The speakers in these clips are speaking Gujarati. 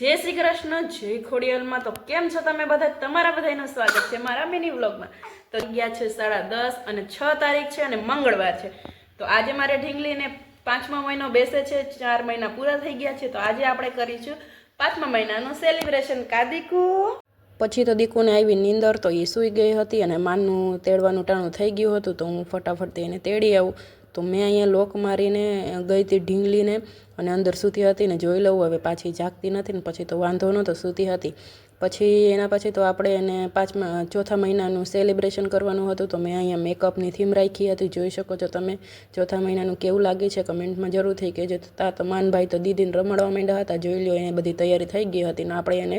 જય શ્રી કૃષ્ણ, જય ખોડિયલમાં. તો કેમ છો તમે બધા? તમારા બધાનું સ્વાગત છે મારા મિની વ્લોગમાં. તો ગયા છે સાડા દસ અને છ તારીખ છે અને મંગળવાર છે. તો આજે મારે ઢીંગલીને પાંચમા મહિનો બેસે છે, ચાર મહિના પૂરા થઈ ગયા છે. તો આજે આપણે કરીશું પાંચમા મહિનાનું સેલિબ્રેશન કાદીકુ પછી તો દીકુને આવી નીંદર, તો એ સૂઈ ગઈ હતી અને માનનું તેડવાનું ટાણું થઈ ગયું હતું. તો હું ફટાફટ એને તેડી આવું. તો મેં અહીંયા લોક મારીને ગઈ હતી ઢીંગલીને અને અંદર સૂતી હતી ને જોઈ લઉં, હવે પાછી જાગતી નથી ને પછી તો વાંધો નહોતો, સૂતી હતી. પછી એના પછી તો આપણે એને પાંચમા, ચોથા મહિનાનું સેલિબ્રેશન કરવાનું હતું, તો મેં અહીંયા મેકઅપની થીમ રાખી હતી, જોઈ શકો છો તમે. ચોથા મહિનાનું કેવું લાગે છે કમેન્ટમાં જરૂરથી કહેજો. તા તો માનભાઈ તો દીદીને રમાડવા માંડ્યા હતા, જોઈ લ્યો એને બધી તૈયારી થઈ ગઈ હતી ને આપણે એને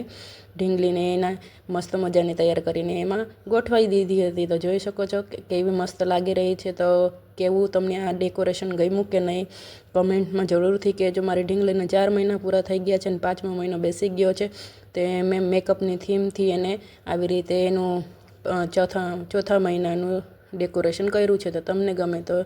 ઢીંગલીને એના મસ્ત મજાની તૈયાર કરીને એમાં ગોઠવાઈ દીધી હતી. તો જોઈ શકો છો કે કેવી મસ્ત લાગી રહી છે. તો કેવું તમને આ ડેકોરેશન ગમ્યું કે નહીં? કમેન્ટમાં જરૂરથી કહેજો. મારી ઢીંગલીને ચાર મહિના પૂરા થઈ ગયા છે અને પાંચમો મહિનો બેસી ગયો છે. તે મેં મેકઅપની થીમથી એને આવી રીતે એનું ચોથા ચોથા મહિનાનું ડેકોરેશન કર્યું છે. તો તમને ગમે તો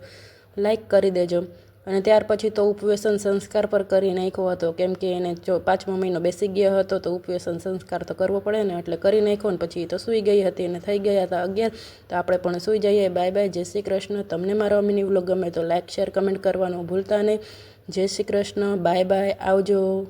લાઈક કરી દેજો. અને ત્યાર પછી તો ઉપવેસન સંસ્કાર પર કરી નાખ્યો હતો. કેમ કે એને જો પાંચમો મહિનો બેસી ગયો હતો, તો ઉપવેસન સંસ્કાર તો કરવો પડે ને, એટલે કરી નાખ્યો ને, પછી તો સૂઈ ગઈ હતી અને થઈ ગયા હતા અગિયાર. તો આપણે પણ સૂઈ જઈએ. Bye bye. જય શ્રી કૃષ્ણ. તમને મારો મિની વ્લોગ ગમે તો લાઈક, શેર, કમેન્ટ કરવાનું ભૂલતા નહીં. જય શ્રી કૃષ્ણ. Bye bye. આવજો.